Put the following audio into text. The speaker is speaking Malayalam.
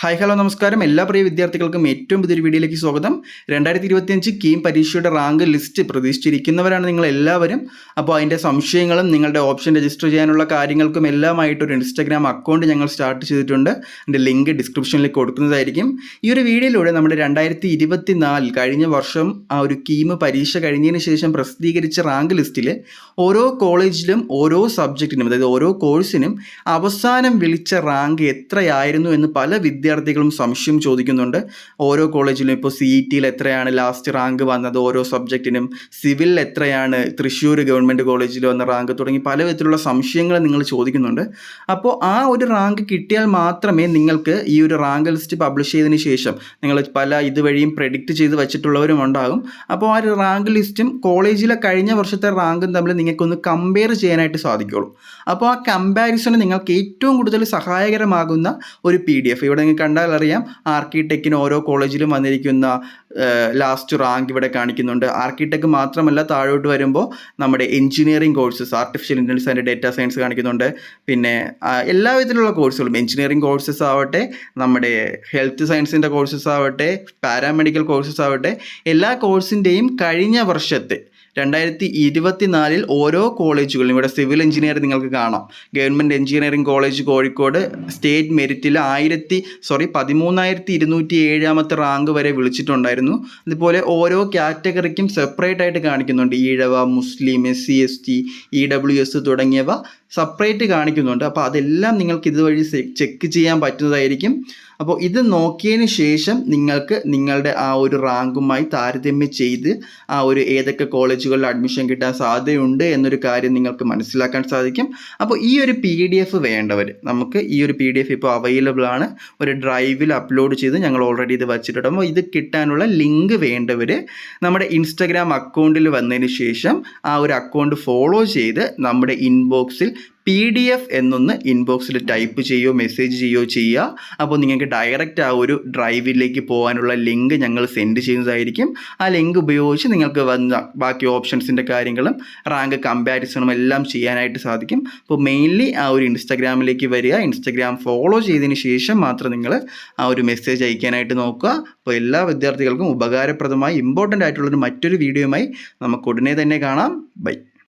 ഹായ് ഹലോ നമസ്കാരം. എല്ലാ പ്രിയ വിദ്യാർത്ഥികൾക്കും ഏറ്റവും പുതിയൊരു വീഡിയോയിലേക്ക് സ്വാഗതം. രണ്ടായിരത്തി ഇരുപത്തിയഞ്ച് കീം പരീക്ഷയുടെ റാങ്ക് ലിസ്റ്റ് പ്രതീക്ഷിച്ചിരിക്കുന്നവരാണ് നിങ്ങൾ എല്ലാവരും അപ്പോൾ അതിന്റെ സംശയങ്ങളും നിങ്ങളുടെ ഓപ്ഷൻ രജിസ്റ്റർ ചെയ്യാനുള്ള കാര്യങ്ങൾക്കും എല്ലാമായിട്ട് ഒരു ഇൻസ്റ്റാഗ്രാം അക്കൗണ്ട് ഞങ്ങൾ സ്റ്റാർട്ട് ചെയ്തിട്ടുണ്ട്. അതിന്റെ ലിങ്ക് ഡിസ്ക്രിപ്ഷനിൽ കൊടുക്കുന്നതായിരിക്കും. ഈ ഒരു വീഡിയോയിലൂടെ നമ്മുടെ രണ്ടായിരത്തി ഇരുപത്തി നാലിൽ കഴിഞ്ഞ വർഷം ആ ഒരു കീം പരീക്ഷ കഴിഞ്ഞതിന് ശേഷം പ്രസിദ്ധീകരിച്ച റാങ്ക് ലിസ്റ്റിൽ ഓരോ കോളേജിലും ഓരോ സബ്ജക്റ്റിനും അതായത് ഓരോ കോഴ്സിനും അവസാനം വിളിച്ച റാങ്ക് എത്രയായിരുന്നു എന്ന് പല വിദ്യാർത്ഥികളും സംശയം ചോദിക്കുന്നുണ്ട്. ഓരോ കോളേജിലും ഇപ്പോൾ സി ഇ ടിയിൽ എത്രയാണ് ലാസ്റ്റ് റാങ്ക് വന്നത്? ഓരോ സബ്ജക്റ്റിനും സിവിൽ എത്രയാണ് തൃശ്ശൂർ ഗവൺമെന്റ് കോളേജിൽ വന്ന റാങ്ക് തുടങ്ങി പല വിധത്തിലുള്ള സംശയങ്ങൾ നിങ്ങൾ ചോദിക്കുന്നുണ്ട്. അപ്പോൾ ആ ഒരു റാങ്ക് കിട്ടിയാൽ മാത്രമേ നിങ്ങൾക്ക് ഈ ഒരു റാങ്ക് ലിസ്റ്റ് പബ്ലിഷ് ചെയ്തതിന് ശേഷം നിങ്ങൾ പല ഇതുവഴിയും പ്രെഡിക്റ്റ് ചെയ്ത് വെച്ചിട്ടുള്ളവരും ഉണ്ടാകും. അപ്പോൾ ആ ഒരു റാങ്ക് ലിസ്റ്റും കോളേജിലെ കഴിഞ്ഞ വർഷത്തെ റാങ്കും തമ്മിൽ നിങ്ങൾക്കൊന്ന് കമ്പയർ ചെയ്യാനായിട്ട് സാധിക്കുള്ളൂ. അപ്പോൾ ആ കമ്പാരിസണ് നിങ്ങൾക്ക് ഏറ്റവും കൂടുതൽ സഹായകരമാകുന്ന ഒരു പി ഡി എഫ് ഇവിടെ നിങ്ങൾക്ക് കണ്ടാൽ അറിയാം ആർക്കിടെക്കിന് ഓരോ കോളേജിലും വന്നിരിക്കുന്ന ലാസ്റ്റ് റാങ്ക് ഇവിടെ കാണിക്കുന്നുണ്ട്. ആർക്കിടെക് മാത്രമല്ല താഴോട്ട് വരുമ്പോൾ നമ്മുടെ engineering courses artificial intelligence and data science കാണിക്കുന്നുണ്ട്. പിന്നെ എല്ലാ വിധത്തിലുള്ള കോഴ്സുകളും എഞ്ചിനീയറിംഗ് കോഴ്സസ് ആവട്ടെ നമ്മുടെ ഹെൽത്ത് സയൻസിന്റെ കോഴ്സസ് ആവട്ടെ പാരാമെഡിക്കൽ കോഴ്സസ് ആവട്ടെ എല്ലാ കോഴ്സിന്റെയും കഴിഞ്ഞ വർഷത്തെ രണ്ടായിരത്തി ഇരുപത്തിനാലിൽ ഓരോ കോളേജുകളിലും ഇവിടെ സിവിൽ എഞ്ചിനീയറിംഗ് നിങ്ങൾക്ക് കാണാം. Government engineering college Kozhikode state മെരിറ്റിൽ ആയിരത്തി സോറി പതിമൂന്നായിരത്തി ഇരുന്നൂറ്റി ഏഴാമത്തെ റാങ്ക് വരെ വിളിച്ചിട്ടുണ്ടായിരുന്നു. അതുപോലെ ഓരോ കാറ്റഗറിക്കും സെപ്പറേറ്റ് ആയിട്ട് കാണിക്കുന്നുണ്ട്. ഈഴവ മുസ്ലിം S C S T E W S തുടങ്ങിയവ സെപ്പറേറ്റ് കാണിക്കുന്നുണ്ട്. അപ്പോൾ അതെല്ലാം നിങ്ങൾക്ക് ഇതുവഴി ചെക്ക് ചെയ്യാൻ പറ്റുന്നതായിരിക്കും. അപ്പോൾ ഇത് നോക്കിയതിന് ശേഷം നിങ്ങൾക്ക് നിങ്ങളുടെ ആ ഒരു റാങ്കുമായി താരതമ്യം ചെയ്ത് ആ ഒരു ഏതൊക്കെ കോളേജുകളിൽ അഡ്മിഷൻ കിട്ടാൻ സാധ്യതയുണ്ട് എന്നൊരു കാര്യം നിങ്ങൾക്ക് മനസ്സിലാക്കാൻ സാധിക്കും. അപ്പോൾ ഈ ഒരു പി ഡി എഫ് വേണ്ടവർ നമുക്ക് ഈ ഒരു പി ഡി എഫ് ഇപ്പോൾ അവൈലബിൾ ആണ്. ഒരു ഡ്രൈവിൽ അപ്ലോഡ് ചെയ്ത് ഞങ്ങൾ ഓൾറെഡി ഇത് വച്ചിട്ടുണ്ട്. അപ്പോൾ ഇത് കിട്ടാനുള്ള ലിങ്ക് വേണ്ടവർ നമ്മുടെ ഇൻസ്റ്റഗ്രാം അക്കൗണ്ടിൽ വന്നതിന് ശേഷം ആ ഒരു അക്കൗണ്ട് ഫോളോ ചെയ്ത് നമ്മുടെ ഇൻബോക്സിൽ പി ഡി എഫ് എന്നൊന്ന് ഇൻബോക്സിൽ ടൈപ്പ് ചെയ്യുകയോ മെസ്സേജ് ചെയ്യുകയോ ചെയ്യുക അപ്പോൾ നിങ്ങൾക്ക് ഡയറക്റ്റ് ആ ഒരു ഡ്രൈവിലേക്ക് പോകാനുള്ള ലിങ്ക് ഞങ്ങൾ സെൻഡ് ചെയ്യുന്നതായിരിക്കും. ആ ലിങ്ക് ഉപയോഗിച്ച് നിങ്ങൾക്ക് വന്ന ബാക്കി ഓപ്ഷൻസിന്റെ കാര്യങ്ങളും റാങ്ക് കമ്പാരിസണും എല്ലാം ചെയ്യാനായിട്ട് സാധിക്കും. അപ്പോൾ മെയിൻലി ആ ഒരു ഇൻസ്റ്റാഗ്രാമിലേക്ക് വരിക. ഇൻസ്റ്റാഗ്രാം ഫോളോ ചെയ്തതിന് ശേഷം മാത്രം നിങ്ങൾ ആ ഒരു മെസ്സേജ് അയക്കാനായിട്ട് നോക്കുക. അപ്പോൾ എല്ലാ വിദ്യാർത്ഥികൾക്കും ഉപകാരപ്രദമായി ഇമ്പോർട്ടന്റ് ആയിട്ടുള്ളൊരു മറ്റൊരു വീഡിയോയുമായി നമുക്ക് ഉടനെ തന്നെ കാണാം. ബൈ